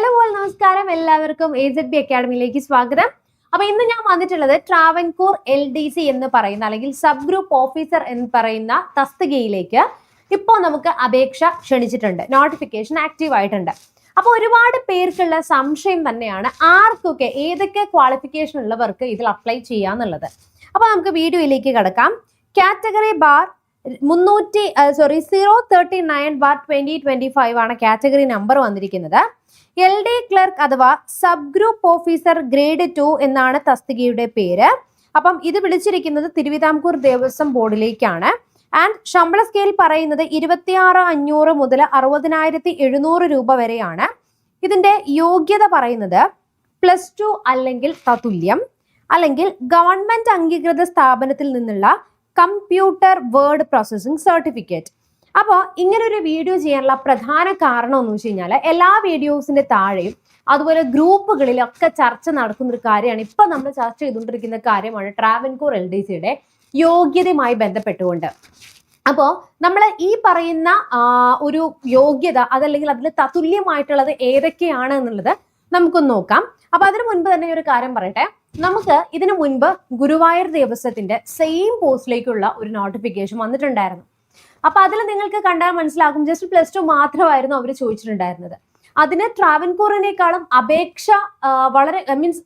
Hello Paul നമസ്കാരം. എല്ലാവർക്കും A Z B അക്കാഡമിയിലേക്ക് സ്വാഗതം. അപ്പൊ ഇന്ന് ഞാൻ വന്നിട്ടുള്ളത് ട്രാവൻകൂർ എൽ ഡി സി എന്ന് പറയുന്ന അല്ലെങ്കിൽ സബ് ഗ്രൂപ്പ് ഓഫീസർ എന്ന് പറയുന്ന തസ്തികയിലേക്ക്. ഇപ്പോൾ നമുക്ക് അപേക്ഷ ക്ഷണിച്ചിട്ടുണ്ട്. നോട്ടിഫിക്കേഷൻ ആക്റ്റീവ് ആയിട്ടുണ്ട്. അപ്പോൾ ഒരുപാട് പേർക്കുള്ള സംശയം തന്നെയാണ് ആർക്കൊക്കെ ഏതൊക്കെ ക്വാളിഫിക്കേഷൻ ഉള്ളവർക്ക് ഇതിൽ അപ്ലൈ ചെയ്യാന്നുള്ളത്. അപ്പോൾ നമുക്ക് വീഡിയോയിലേക്ക് കിടക്കാം. കാറ്റഗറി ബാർ മുന്നൂറ്റി sorry zero thirty nine bar twenty twenty five ആണ് കാറ്റഗറി നമ്പർ വന്നിരിക്കുന്നത്. എൽ ഡി ക്ലർക്ക് അഥവാ sub group officer grade two എന്നാണ് തസ്തികയുടെ പേര്. അപ്പം ഇത് വിളിച്ചിരിക്കുന്നത് തിരുവിതാംകൂർ ദേവസ്വം ബോർഡിലേക്കാണ്. ആൻഡ് ശമ്പള സ്കെയിൽ പറയുന്നത് ഇരുപത്തിയാറ് അഞ്ഞൂറ് മുതൽ അറുപതിനായിരത്തി എഴുന്നൂറ് രൂപ വരെയാണ്. ഇതിന്റെ യോഗ്യത പറയുന്നത് പ്ലസ് ടു അല്ലെങ്കിൽ തതുല്യം അല്ലെങ്കിൽ ഗവൺമെന്റ് അംഗീകൃത സ്ഥാപനത്തിൽ നിന്നുള്ള കമ്പ്യൂട്ടർ വേർഡ് പ്രോസസ്സിംഗ് സർട്ടിഫിക്കറ്റ്. അപ്പോൾ ഇങ്ങനെ ഒരു വീഡിയോ ചെയ്യാനുള്ള പ്രധാന കാരണം എന്ന് വെച്ച് കഴിഞ്ഞാൽ എല്ലാ വീഡിയോസിന്റെ താഴെയും അതുപോലെ ഗ്രൂപ്പുകളിലൊക്കെ ചർച്ച നടക്കുന്ന ഒരു കാര്യമാണ് ഇപ്പൊ നമ്മൾ ചർച്ച ചെയ്തുകൊണ്ടിരിക്കുന്ന കാര്യമാണ് ട്രാവൻകൂർ എൽ ഡി സിയുടെ യോഗ്യതയുമായി ബന്ധപ്പെട്ടുകൊണ്ട്. അപ്പോൾ നമ്മൾ ഈ പറയുന്ന ഒരു യോഗ്യത അതല്ലെങ്കിൽ അതിൽ തത്തുല്യമായിട്ടുള്ളത് ഏതൊക്കെയാണ് എന്നുള്ളത് നമുക്കൊന്ന് നോക്കാം. അപ്പൊ അതിനു മുൻപ് തന്നെ ഒരു കാര്യം പറയട്ടെ. നമുക്ക് ഇതിനു മുൻപ് ഗുരുവായൂർ ദേവസ്വത്തിന്റെ സെയിം പോസ്റ്റിലേക്കുള്ള ഒരു നോട്ടിഫിക്കേഷൻ വന്നിട്ടുണ്ടായിരുന്നു. അപ്പൊ അതിൽ നിങ്ങൾക്ക് കണ്ടാൽ മനസ്സിലാകും ജസ്റ്റ് പ്ലസ് ടു മാത്രമായിരുന്നു അവർ ചോദിച്ചിട്ടുണ്ടായിരുന്നത്. അതിന് ട്രാവൻകൂറിനേക്കാളും അപേക്ഷ വളരെ മീൻസ്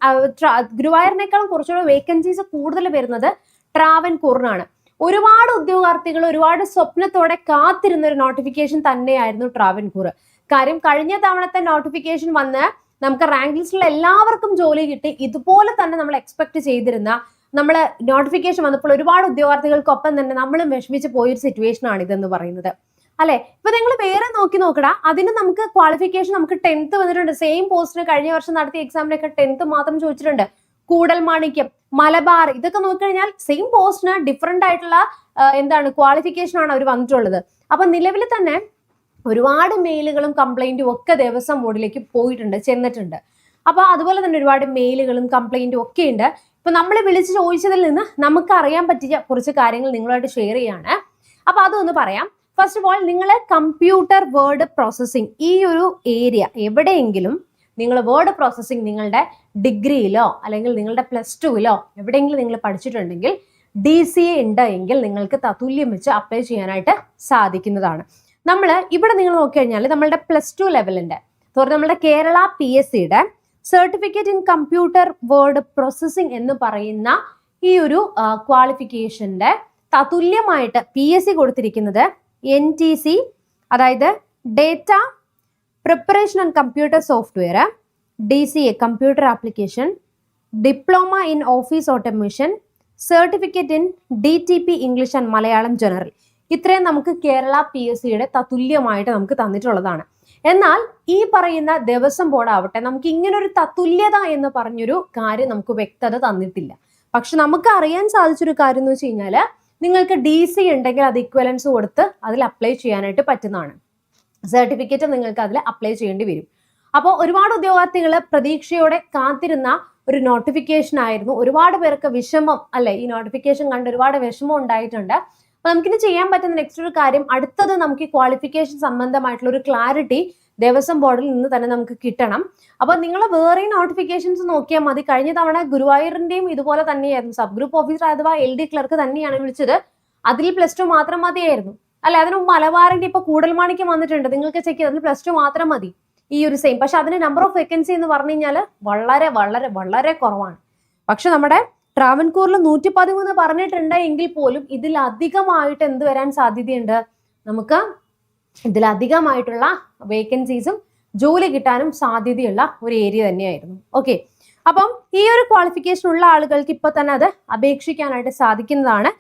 ഗുരുവായൂരിനേക്കാളും കുറച്ചുകൂടെ വേക്കൻസീസ് കൂടുതൽ വരുന്നത് ട്രാവൻകൂറിനാണ്. ഒരുപാട് ഉദ്യോഗാർത്ഥികൾ ഒരുപാട് സ്വപ്നത്തോടെ കാത്തിരുന്ന ഒരു നോട്ടിഫിക്കേഷൻ തന്നെയായിരുന്നു ട്രാവൻകൂർ കാര്യം കഴിഞ്ഞ തവണത്തെ നോട്ടിഫിക്കേഷൻ വന്ന് നമുക്ക് റാങ്ക് ലിസ്റ്റിലുള്ള എല്ലാവർക്കും ജോലി കിട്ടി. ഇതുപോലെ തന്നെ നമ്മൾ എക്സ്പെക്ട് ചെയ്തിരുന്ന നമ്മൾ നോട്ടിഫിക്കേഷൻ വന്നപ്പോൾ ഒരുപാട് ഉദ്യോഗാർത്ഥികൾക്കൊപ്പം തന്നെ നമ്മളും വിഷമിച്ച് പോയൊരു സിറ്റുവേഷൻ ആണ് ഇതെന്ന് പറയുന്നത്. അല്ലെ? ഇപ്പൊ നിങ്ങൾ വേറെ നോക്കി നോക്കടാ. അതിന് നമുക്ക് ക്വാളിഫിക്കേഷൻ നമുക്ക് ടെൻത്ത് വന്നിട്ടുണ്ട്. സെയിം പോസ്റ്റിന് കഴിഞ്ഞ വർഷം നടത്തിയ എക്സാമിനൊക്കെ ടെൻത്ത് മാത്രം ചോദിച്ചിട്ടുണ്ട്. കൂടൽ മാണിക്യം മലബാർ ഇതൊക്കെ നോക്കിക്കഴിഞ്ഞാൽ സെയിം പോസ്റ്റിന് ഡിഫറെന്റ് ആയിട്ടുള്ള എന്താണ് ക്വാളിഫിക്കേഷൻ ആണ് അവർ വന്നിട്ടുള്ളത്. അപ്പൊ നിലവിൽ തന്നെ ഒരുപാട് മെയിലുകളും കംപ്ലൈന്റും ഒക്കെ ദേവസ്വം ബോർഡിലേക്ക് പോയിട്ടുണ്ട് ചെന്നിട്ടുണ്ട്. അപ്പോൾ അതുപോലെ തന്നെ ഒരുപാട് മെയിലുകളും കംപ്ലൈന്റും ഒക്കെ ഉണ്ട് ഇപ്പൊ നമ്മൾ വിളിച്ച് ചോദിച്ചതിൽ നിന്ന് നമുക്ക് അറിയാൻ പറ്റിയ കുറച്ച് കാര്യങ്ങൾ നിങ്ങളായിട്ട് ഷെയർ ചെയ്യാണ്. അപ്പൊ അതൊന്ന് പറയാം. ഫസ്റ്റ് ഓഫ് ഓൾ നിങ്ങൾ കമ്പ്യൂട്ടർ വേർഡ് പ്രോസസ്സിംഗ് ഈ ഒരു ഏരിയ എവിടെയെങ്കിലും നിങ്ങൾ വേർഡ് പ്രോസസ്സിംഗ് നിങ്ങളുടെ ഡിഗ്രിയിലോ അല്ലെങ്കിൽ നിങ്ങളുടെ പ്ലസ് ടുവിലോ എവിടെയെങ്കിലും നിങ്ങൾ പഠിച്ചിട്ടുണ്ടെങ്കിൽ ഡി സി എ ഉണ്ട് എങ്കിൽ നിങ്ങൾക്ക് തത്തുല്യം വെച്ച് അപ്ലൈ ചെയ്യാനായിട്ട് സാധിക്കുന്നതാണ്. നമ്മൾ ഇവിടെ നിങ്ങൾ നോക്കിക്കഴിഞ്ഞാൽ നമ്മളുടെ പ്ലസ് ടു ലെവലിന്റെ നമ്മുടെ കേരള പി എസ് സിയുടെ certificate in computer word processing എന്ന് പറയുന്ന ഈ ഒരു ക്വാളിഫിക്കേഷന്റെ തതുല്യമായിട്ട് പി എസ് സി കൊടുത്തിരിക്കുന്നത് എൻ ടി സി അതായത് data preparation and computer software D C A computer application diploma in office automation certificate in D T P English and Malayalam general ഇത്രയും നമുക്ക് കേരള പി എസ് സിയുടെ തത്തുല്യമായിട്ട് നമുക്ക് തന്നിട്ടുള്ളതാണ്. എന്നാൽ ഈ പറയുന്ന ദിവസം ബോർഡ് ആവട്ടെ നമുക്ക് ഇങ്ങനൊരു തത്തുല്യത എന്ന് പറഞ്ഞൊരു കാര്യം നമുക്ക് വ്യക്തത തന്നിട്ടില്ല. പക്ഷെ നമുക്ക് അറിയാൻ സാധിച്ചൊരു കാര്യം എന്ന് വെച്ച് കഴിഞ്ഞാൽ നിങ്ങൾക്ക് ഡി സി ഉണ്ടെങ്കിൽ അത് ഇക്വലൻസ് കൊടുത്ത് അതിൽ അപ്ലൈ ചെയ്യാനായിട്ട് പറ്റുന്നതാണ്. സർട്ടിഫിക്കറ്റ് നിങ്ങൾക്ക് അതിൽ അപ്ലൈ ചെയ്യേണ്ടി വരും. അപ്പോൾ ഒരുപാട് ഉദ്യോഗാർത്ഥികൾ പ്രതീക്ഷയോടെ കാത്തിരുന്ന ഒരു നോട്ടിഫിക്കേഷൻ ആയിരുന്നു. ഒരുപാട് പേർക്ക് വിഷമം അല്ലെ? ഈ നോട്ടിഫിക്കേഷൻ കണ്ട് ഒരുപാട് വിഷമം ഉണ്ടായിട്ടുണ്ട്. അപ്പൊ നമുക്കിനി ചെയ്യാൻ പറ്റുന്ന നെക്സ്റ്റ് ഒരു കാര്യം അടുത്തത് നമുക്ക് ഈ ക്വാളിഫിക്കേഷൻ സംബന്ധമായിട്ടുള്ള ഒരു ക്ലാരിറ്റി ദേവസ്വം ബോർഡിൽ നിന്ന് തന്നെ നമുക്ക് കിട്ടണം. അപ്പോൾ നിങ്ങൾ വേറെ നോട്ടിഫിക്കേഷൻസ് നോക്കിയാൽ മതി. കഴിഞ്ഞ തവണ ഗുരുവായൂരിന്റെയും ഇതുപോലെ തന്നെയായിരുന്നു. സബ് ഗ്രൂപ്പ് ഓഫീസർ അഥവാ എൽ ഡി ക്ലർക്ക് തന്നെയാണ് വിളിച്ചത്. അതിൽ പ്ലസ് ടു മാത്രം മതിയായിരുന്നു. അല്ല അതിന് മലബാറിന്റെ ഇപ്പൊ കൂടൽമാണിക്യം വന്നിട്ടുണ്ട്. നിങ്ങൾക്ക് ചെക്ക് ചെയ്ത് അതിൽ പ്ലസ് ടു മാത്രം മതി. ഈ ഒരു സെയിം പക്ഷെ അതിന് നമ്പർ ഓഫ് വേക്കൻസി എന്ന് പറഞ്ഞു കഴിഞ്ഞാൽ വളരെ വളരെ വളരെ കുറവാണ്. പക്ഷെ നമ്മുടെ ട്രാവൻകൂറിൽ നൂറ്റി പതിമൂന്ന് പറഞ്ഞിട്ടുണ്ട് എങ്കിൽ പോലും ഇതിലധികമായിട്ട് എന്ത് വരാൻ സാധ്യതയുണ്ട്? നമുക്ക് ഇതിലധികമായിട്ടുള്ള വേക്കൻസീസും ജോലി കിട്ടാനും സാധ്യതയുള്ള ഒരു ഏരിയ തന്നെയായിരുന്നു. ഓക്കെ അപ്പം ഈ ഒരു ക്വാളിഫിക്കേഷൻ ഉള്ള ആളുകൾക്ക് ഇപ്പൊ തന്നെ അത് അപേക്ഷിക്കാനായിട്ട് സാധിക്കുന്നതാണ്.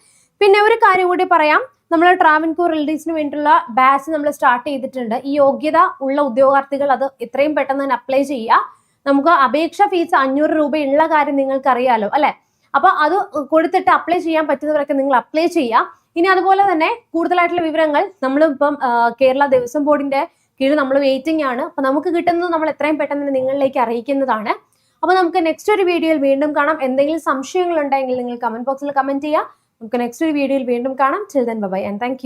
പിന്നെ ഒരു കാര്യം കൂടി പറയാം. നമ്മൾ ട്രാവൻകൂർ റിലീസിന് വേണ്ടിയിട്ടുള്ള ബാച്ച് നമ്മൾ സ്റ്റാർട്ട് ചെയ്തിട്ടുണ്ട്. ഈ യോഗ്യത ഉള്ള ഉദ്യോഗാർത്ഥികൾ അത് എത്രയും പെട്ടെന്ന് തന്നെ അപ്ലൈ ചെയ്യുക. നമുക്ക് അപേക്ഷ ഫീസ് അഞ്ഞൂറ് രൂപ ഉള്ള കാര്യം നിങ്ങൾക്കറിയാലോ അല്ലെ? അപ്പൊ അത് കൊടുത്തിട്ട് അപ്ലൈ ചെയ്യാൻ പറ്റുന്നവരൊക്കെ നിങ്ങൾ അപ്ലൈ ചെയ്യുക ഇനി അതുപോലെ തന്നെ കൂടുതലായിട്ടുള്ള വിവരങ്ങൾ നമ്മൾ ഇപ്പം കേരള ദേവസ്വം ബോർഡിന്റെ കീഴിൽ നമ്മൾ വെയിറ്റിംഗ് ആണ്. അപ്പൊ നമുക്ക് കിട്ടുന്നത് നമ്മൾ എത്രയും പെട്ടെന്ന് നിങ്ങളിലേക്ക് അറിയിക്കുന്നതാണ്. അപ്പൊ നമുക്ക് നെക്സ്റ്റ് ഒരു വീഡിയോയിൽ വീണ്ടും കാണാം. എന്തെങ്കിലും സംശയങ്ങൾ ഉണ്ടെങ്കിൽ നിങ്ങൾ കമന്റ് ബോക്സിൽ കമന്റ് ചെയ്യുക നമുക്ക് നെക്സ്റ്റ് ഒരു വീഡിയോയിൽ വീണ്ടും കാണാം. Children by and thank